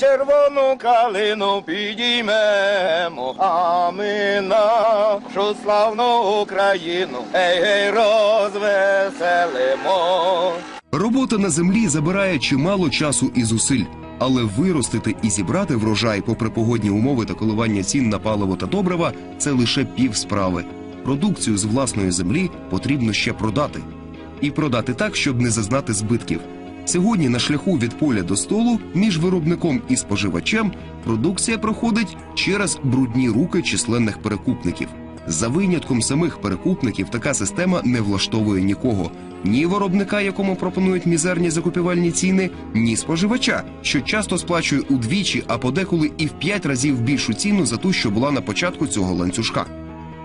червону калину підіймемо, а ми нашу славну Україну, ей, ей, розвеселимо. Робота на землі забирає чимало часу і зусиль. Але виростити і зібрати врожай, попри погодні умови та коливання цін на паливо та добрива, це лише пів справи. Продукцію з власної землі потрібно ще продати. І продати так, щоб не зазнати збитків. Сьогодні на шляху від поля до столу між виробником і споживачем продукція проходить через брудні руки численних перекупників. За винятком самих перекупників така система не влаштовує нікого. Ні виробника, якому пропонують мізерні закупівельні ціни, ні споживача, що часто сплачує удвічі, а подеколи і в п'ять разів більшу ціну за ту, що була на початку цього ланцюжка.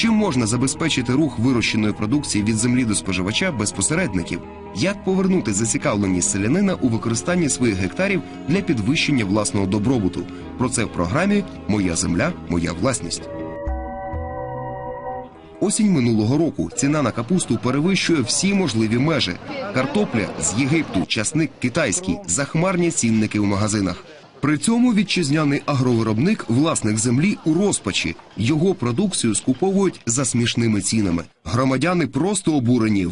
Чим можна забезпечити рух вирощеної продукції від землі до споживача без посередників? Як повернути зацікавленість селянина у використанні своїх гектарів для підвищення власного добробуту? Про це в програмі Моя земля, моя власність. Осінь минулого року ціна на капусту перевищує всі можливі межі. Картопля з Єгипту, часник китайський, захмарні цінники в магазинах. При цьому вітчизняний агровиробник, власник землі у розпачі. Його продукцію скуповують за смішними цінами. Громадяни просто обурені.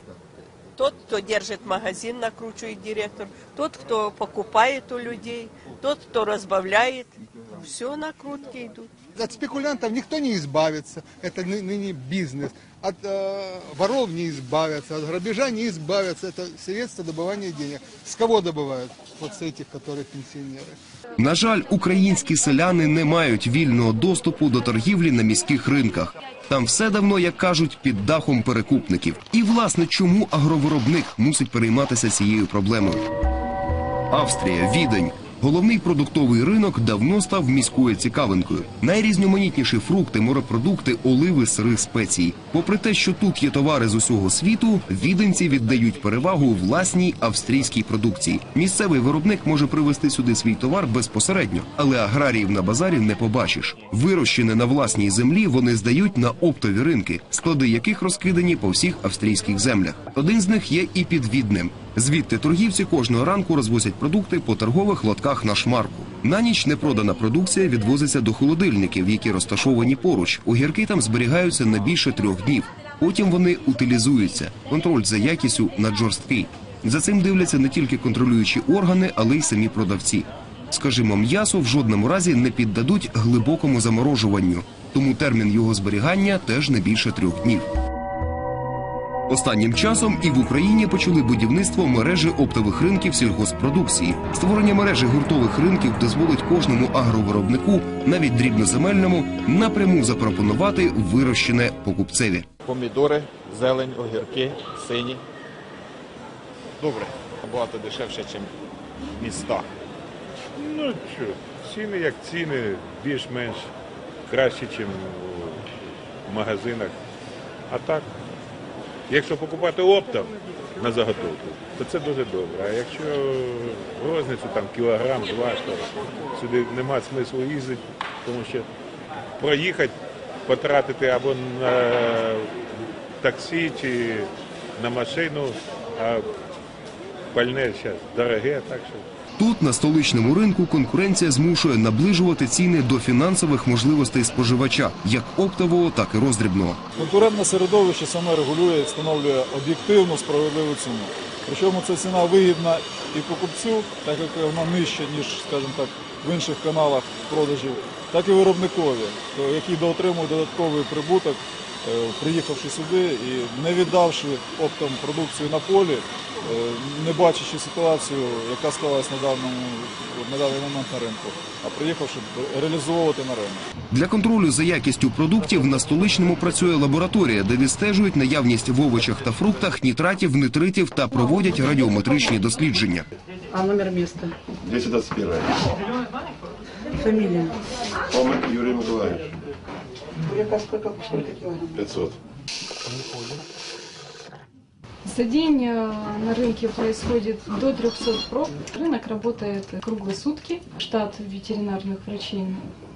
Тот, кто держит магазин, накручивает директор. Тот, кто покупает у людей. Тот, кто разбавляет. Все накрутки идут. От спекулянтов никто не избавится. Это ны- ныне бизнес. От э, воров не избавятся, от грабежа не избавятся. Это средство добывания денег. С кого добывают? Вот с этих, которые пенсионеры. На жаль, українські селяни не мають вільного доступу до торгівлі на міських ринках. Там все давно, як кажуть, під дахом перекупників. І власне чому агровиробник мусить перейматися цією проблемою? Австрія, Відень. Головний продуктовий ринок давно став міською цікавинкою. Найрізноманітніші фрукти, морепродукти, оливи, сири, спеції. Попри те, що тут є товари з усього світу, віденці віддають перевагу власній австрійській продукції. Місцевий виробник може привезти сюди свій товар безпосередньо, але аграріїв на базарі не побачиш. Вирощене на власній землі вони здають на оптові ринки, склади яких розкидані по всіх австрійських землях. Один з них є і під Віднем. Звідти торгівці кожного ранку розвозять продукти по торгових лотках на шмарку. На ніч непродана продукція відвозиться до холодильників, які розташовані поруч. Огірки там зберігаються на більше трьох днів. Потім вони утилізуються. Контроль за якістю наджорсткий. За цим дивляться не тільки контролюючі органи, але й самі продавці. Скажімо, м'ясо в жодному разі не піддадуть глибокому заморожуванню, тому термін його зберігання теж не більше трьох днів. Останнім часом і в Україні почали будівництво мережі оптових ринків сільгоспродукції. Створення мережі гуртових ринків дозволить кожному агровиробнику, навіть дрібноземельному, напряму запропонувати вирощене покупцеві. помідори, зелень, огірки, сині. Добре, набагато дешевше, ніж в містах. Ну що, ціни як ціни, більш-менш краще, ніж в магазинах. А так, якщо покупати оптом на заготовку, то це дуже добре. А якщо розницю там кілограм, два, то сюди нема смислу їздити, тому що проїхати, потратити або на таксі чи на машину, а пальне зараз дороге, так що. Тут на столичному ринку конкуренція змушує наближувати ціни до фінансових можливостей споживача, як оптового, так і роздрібного. Конкурентне середовище саме регулює і встановлює об'єктивну справедливу ціну. Причому ця ціна вигідна і покупцю, так як вона нижча, ніж, скажімо так, в інших каналах продажів, так і виробникові, який доотримує додатковий прибуток, е, приїхавши сюди і не віддавши оптом продукцію на полі, не бачачи ситуацію, яка склалась на даному на даний момент на ринку, а приїхавши реалізовувати на ринок. Для контролю за якістю продуктів на столичному працює лабораторія, де відстежують наявність в овочах та фруктах нітратів, нитритів та проводять радіометричні дослідження. А номер места? 221. Фамилия? Помер Юрий Николаевич. Яка сколько, сколько 500. За день на рынке происходит до 300 проб. Рынок работает круглые сутки. Штат ветеринарных врачей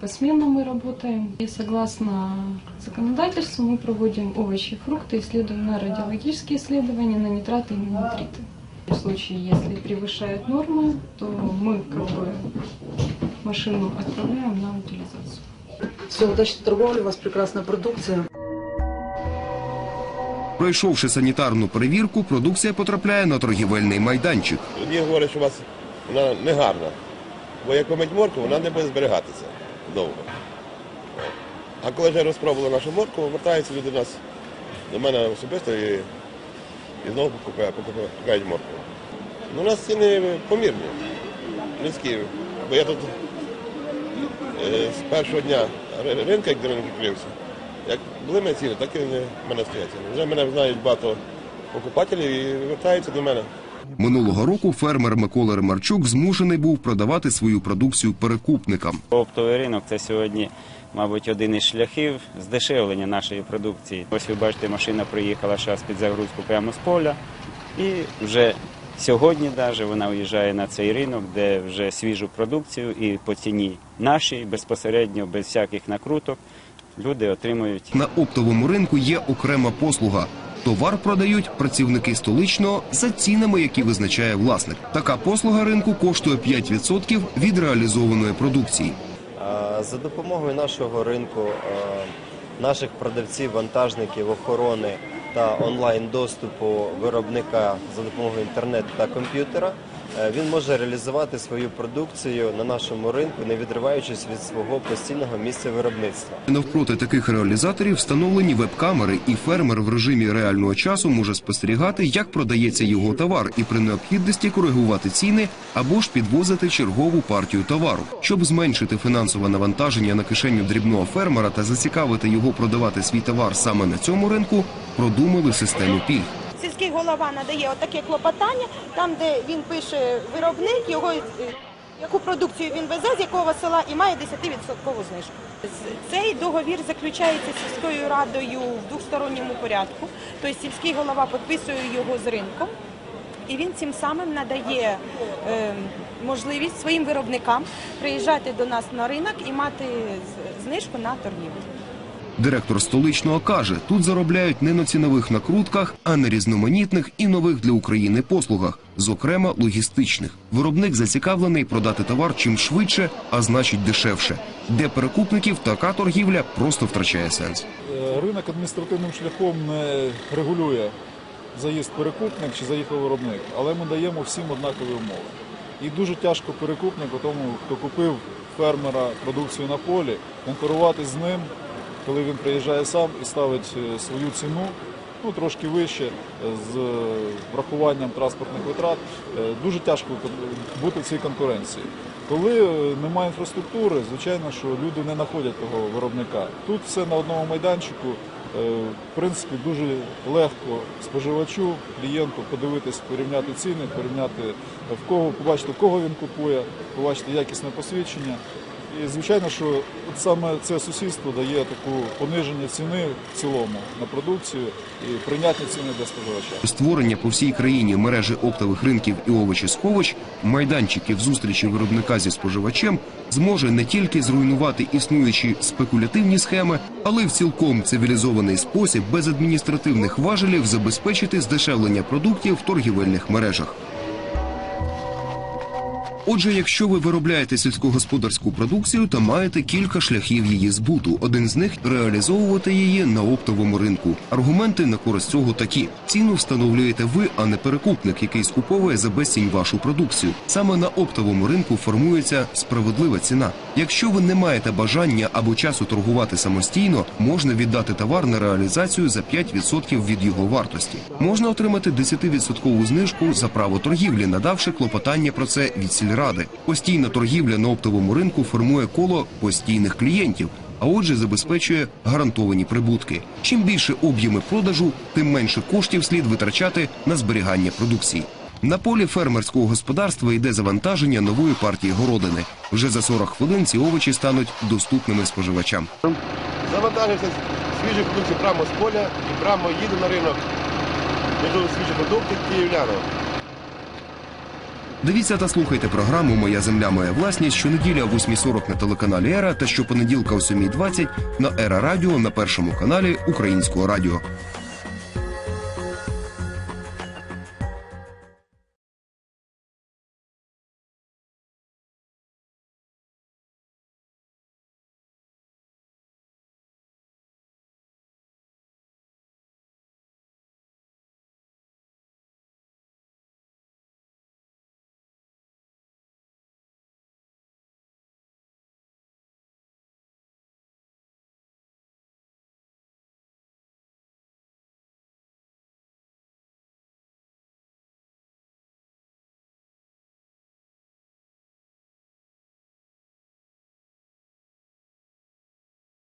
посменно мы работаем. И согласно законодательству мы проводим овощи и фрукты, исследуем на радиологические исследования, на нитраты и на нитриты. В случае, если превышают нормы, то мы как бы машину отправляем на утилизацию. Все, удачной торговли, у вас прекрасная продукция. Пройшовши санітарну перевірку, продукція потрапляє на торгівельний майданчик. Тоді говорять, що у вас вона не гарна. Бо як помить морку, вона не буде зберігатися довго. А коли вже розпробували нашу морку, вертаються люди до нас до мене особисто і, і знову покупають, морку. Ну, у нас ціни помірні, низькі. Бо я тут е, з першого дня ри- ринку, як ринок відкрився, як були мої ціни, так і вони в мене стоять. Вже мене знають багато покупателів і вертаються до мене. Минулого року фермер Микола Ремарчук змушений був продавати свою продукцію перекупникам. Оптовий ринок це сьогодні, мабуть, один із шляхів здешевлення нашої продукції. Ось ви бачите, машина приїхала зараз під загрузку прямо з поля, і вже сьогодні даже вона уїжджає на цей ринок, де вже свіжу продукцію і по ціні нашій безпосередньо, без всяких накруток, люди отримують На оптовому ринку є окрема послуга. Товар продають працівники столичного за цінами, які визначає власник. Така послуга ринку коштує 5% від реалізованої продукції. За допомогою нашого ринку, наших продавців, вантажників, охорони та онлайн доступу виробника за допомогою інтернету та комп'ютера, він може реалізувати свою продукцію на нашому ринку, не відриваючись від свого постійного місця виробництва. Навпроти таких реалізаторів встановлені веб-камери, і фермер в режимі реального часу може спостерігати, як продається його товар, і при необхідності коригувати ціни або ж підвозити чергову партію товару, щоб зменшити фінансове навантаження на кишеню дрібного фермера та зацікавити його продавати свій товар саме на цьому ринку. Продумали систему пільг. Сільський голова надає отаке клопотання, там, де він пише виробник, його е, яку продукцію він везе, з якого села і має 10% знижку. Цей договір заключається сільською радою в двосторонньому порядку. Тобто сільський голова підписує його з ринком, і він цим самим надає е, можливість своїм виробникам приїжджати до нас на ринок і мати знижку на торгівлю. Директор столичного каже, тут заробляють не на цінових накрутках, а на різноманітних і нових для України послугах, зокрема логістичних. Виробник зацікавлений продати товар чим швидше, а значить дешевше. Де перекупників така торгівля просто втрачає сенс. Е, Ринок адміністративним шляхом не регулює заїзд перекупник чи заїхав виробник, але ми даємо всім однакові умови. І дуже тяжко перекупнику, тому хто купив фермера продукцію на полі, конкурувати з ним, коли він приїжджає сам і ставить е, свою ціну. Ну, трошки вище, е, з е, врахуванням транспортних витрат, дуже тяжко бути в цій конкуренції. Коли немає інфраструктури, звичайно, що люди не знаходять того виробника. Тут все на одному майданчику. В принципі, дуже легко споживачу, клієнту подивитись, порівняти ціни, порівняти в кого, побачити, кого він купує, побачити якісне посвідчення. І звичайно, що от саме це сусідство дає таку пониження ціни в цілому на продукцію і прийнятні ціни для споживача. Створення по всій країні мережі оптових ринків і овочі сховищ, майданчиків зустрічі виробника зі споживачем зможе не тільки зруйнувати існуючі спекулятивні схеми, але й в цілком цивілізований спосіб без адміністративних важелів забезпечити здешевлення продуктів в торгівельних мережах. Отже, якщо ви виробляєте сільськогосподарську продукцію, то маєте кілька шляхів її збуту. Один з них реалізовувати її на оптовому ринку. Аргументи на користь цього такі: ціну встановлюєте ви, а не перекупник, який скуповує за безцінь вашу продукцію. Саме на оптовому ринку формується справедлива ціна. Якщо ви не маєте бажання або часу торгувати самостійно, можна віддати товар на реалізацію за 5% від його вартості. Можна отримати 10% знижку за право торгівлі, надавши клопотання про це від сільради. Постійна торгівля на оптовому ринку формує коло постійних клієнтів. А отже, забезпечує гарантовані прибутки. Чим більше об'єми продажу, тим менше коштів слід витрачати на зберігання продукції. На полі фермерського господарства йде завантаження нової партії городини. Вже за 40 хвилин ці овочі стануть доступними споживачам. Завантажився свіжі продукції прямо з поля і прямо їду на ринок. Везу свіжі продукти київлянам. Дивіться та слухайте програму Моя земля, моя власність щонеділя о 8.40 на телеканалі Ера та щопонеділка о 7.20 на Ера Радіо на першому каналі Українського радіо.